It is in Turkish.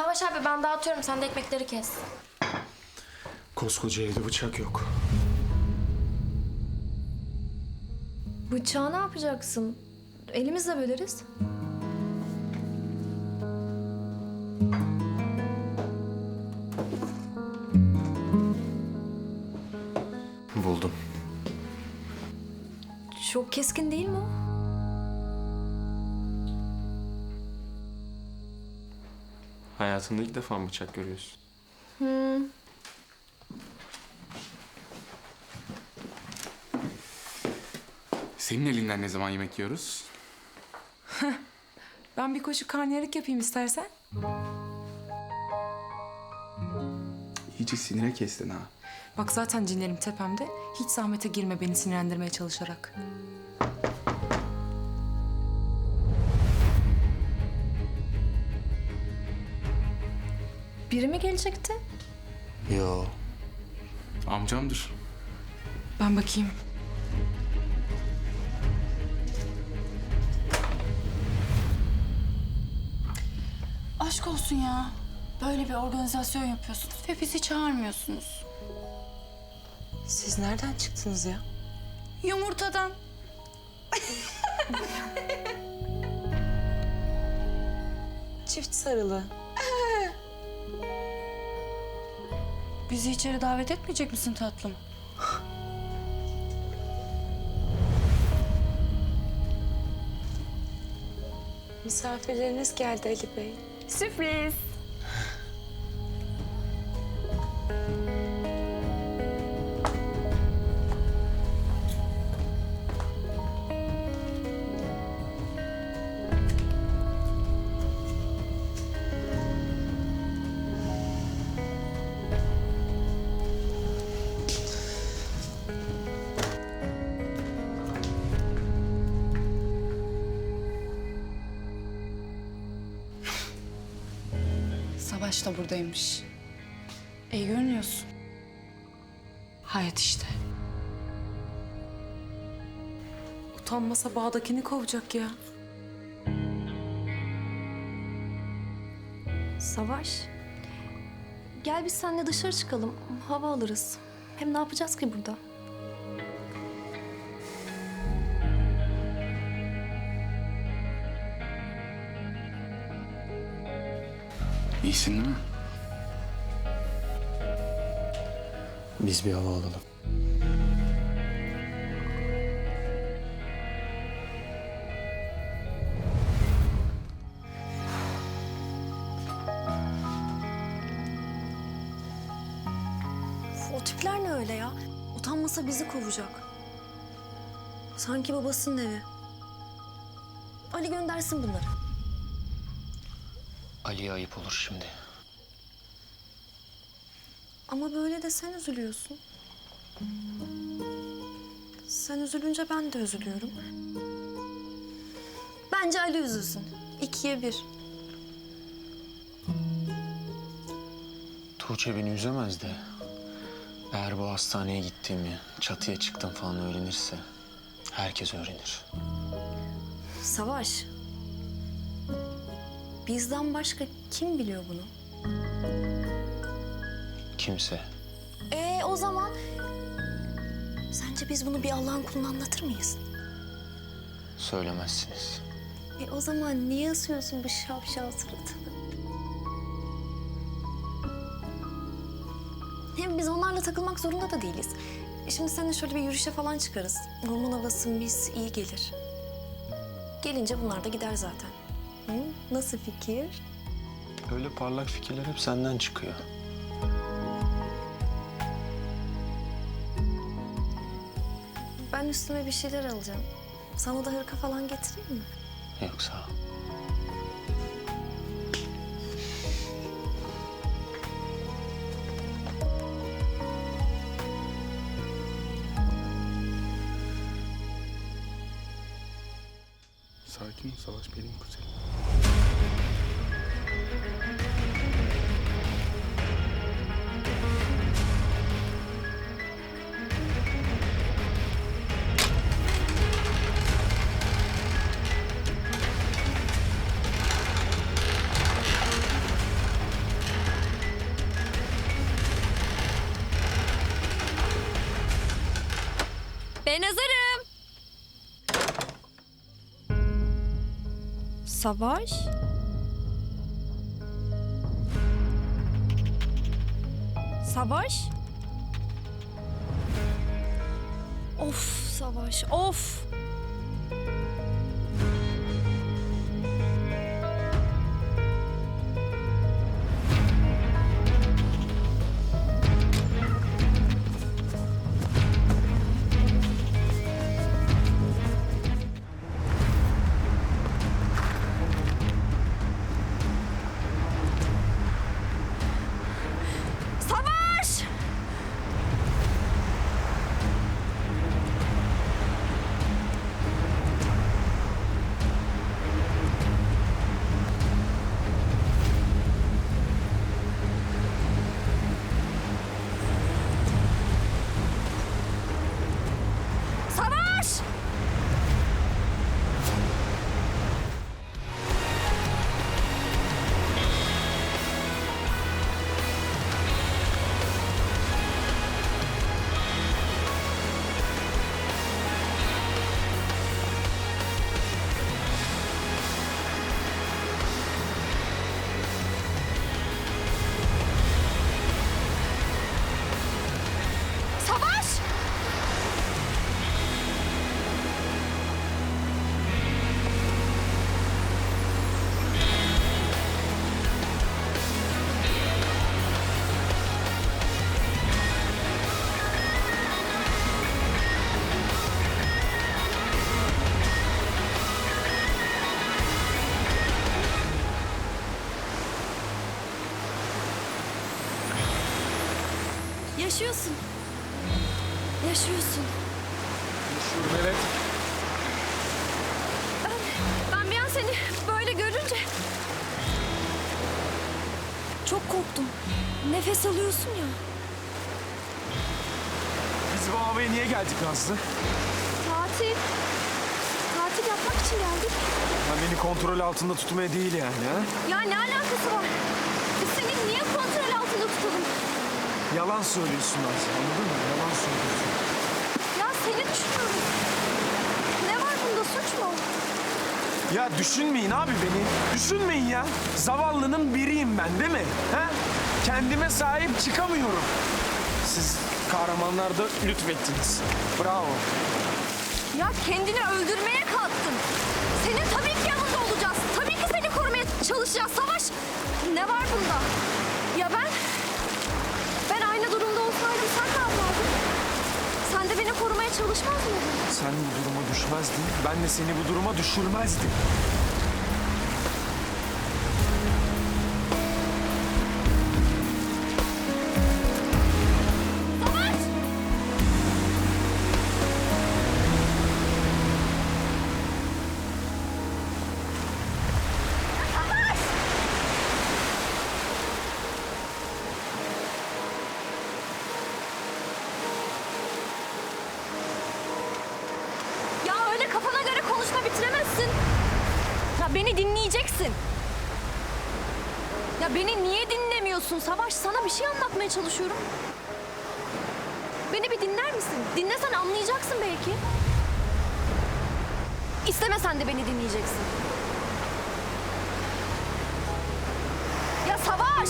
Savaş abi ben dağıtıyorum sen de ekmekleri kes. Koskoca evde bıçak yok. Bıçağı ne yapacaksın? Elimizle böleriz. Buldum. Çok keskin değil mi o? Hayatında ilk defa mı bıçak görüyorsun? Senin elinden ne zaman yemek yiyoruz? Ben bir koşu karnıyarık yapayım istersen. İyice sinire kestin ha. Bak zaten cinlerim tepemde. Hiç zahmete girme beni sinirlendirmeye çalışarak. Biri mi gelecekti? Yo. Amcamdır. Ben bakayım. Aşk olsun ya. Böyle bir organizasyon yapıyorsunuz ve bizi çağırmıyorsunuz. Siz nereden çıktınız ya? Yumurtadan. Çift sarılı. Bizi içeri davet etmeyecek misin tatlım? Misafirleriniz geldi Ali Bey. Sürpriz. Savaş da buradaymış. İyi görünüyorsun. Hayat işte. Utanmasa bağdakini kovacak ya. Savaş. Gel biz seninle dışarı çıkalım. Hava alırız. Hem ne yapacağız ki burada? İyisin değil mi? Biz bir hava alalım. O tipler ne öyle ya? Utanmasa bizi kovacak. Sanki babasının evi. Ali göndersin bunları. Ali'ye ayıp olur şimdi. Ama böyle de sen üzülüyorsun. Sen üzülünce ben de üzülüyorum. Bence Ali üzülsün. İkiye bir. Tuğçe beni üzemez de. Eğer bu hastaneye gittiğimi, çatıya çıktım falan öğrenirse herkes öğrenir. Savaş. Bizden başka kim biliyor bunu? Kimse. Ee o zaman sence biz bunu bir Allah'ın kuluna anlatır mıyız? Söylemezsiniz. E o zaman niye asıyorsun bu şapşal suratını? Hem biz onlarla takılmak zorunda da değiliz. E şimdi seninle şöyle bir yürüyüşe falan çıkarız. Orman havası mis iyi gelir. Gelince bunlar da gider zaten. Hı? Nasıl fikir? Öyle parlak fikirler hep senden çıkıyor. Ben üstüme bir şeyler alacağım. Sana da hırka falan getireyim mi? Yok sağ ol. Sakin ol Savaş benim kuzenim. Ben hazırım. Savaş? Savaş? Of Savaş, of! Yaşıyorsun. Yaşıyorsun. Evet. Ben bir an seni böyle görünce... Çok korktum. Nefes alıyorsun ya. Biz bu havaya niye geldik Nazlı? Tatil. Tatil yapmak için geldik. Ha, beni kontrol altında tutmaya değil yani ha? Ya ne alakası var? Biz seni niye kontrol altında tutalım? Yalan söylüyorsun Nazlı anladın mı? Yalan söylüyorsun. Ya seni düşünüyorum. Ne var bunda suç mu? Ya düşünmeyin abi beni. Düşünmeyin ya. Zavallının biriyim ben değil mi? Ha? Kendime sahip çıkamıyorum. Siz kahramanlar da lütfettiniz. Bravo. Ya kendini öldürmeye kalktın. Senin tabii ki yanında olacağız. Tabii ki seni korumaya çalışacağız. Savaş. Ne var bunda? Çalışmaz mıydın? Sen bu duruma düşmezdin. Ben de seni bu duruma düşürmezdim. Konuşma bitiremezsin. Ya beni dinleyeceksin. Ya beni niye dinlemiyorsun Savaş? Sana bir şey anlatmaya çalışıyorum. Beni bir dinler misin? Dinlesen anlayacaksın belki. İstemesen de beni dinleyeceksin. Ya Savaş!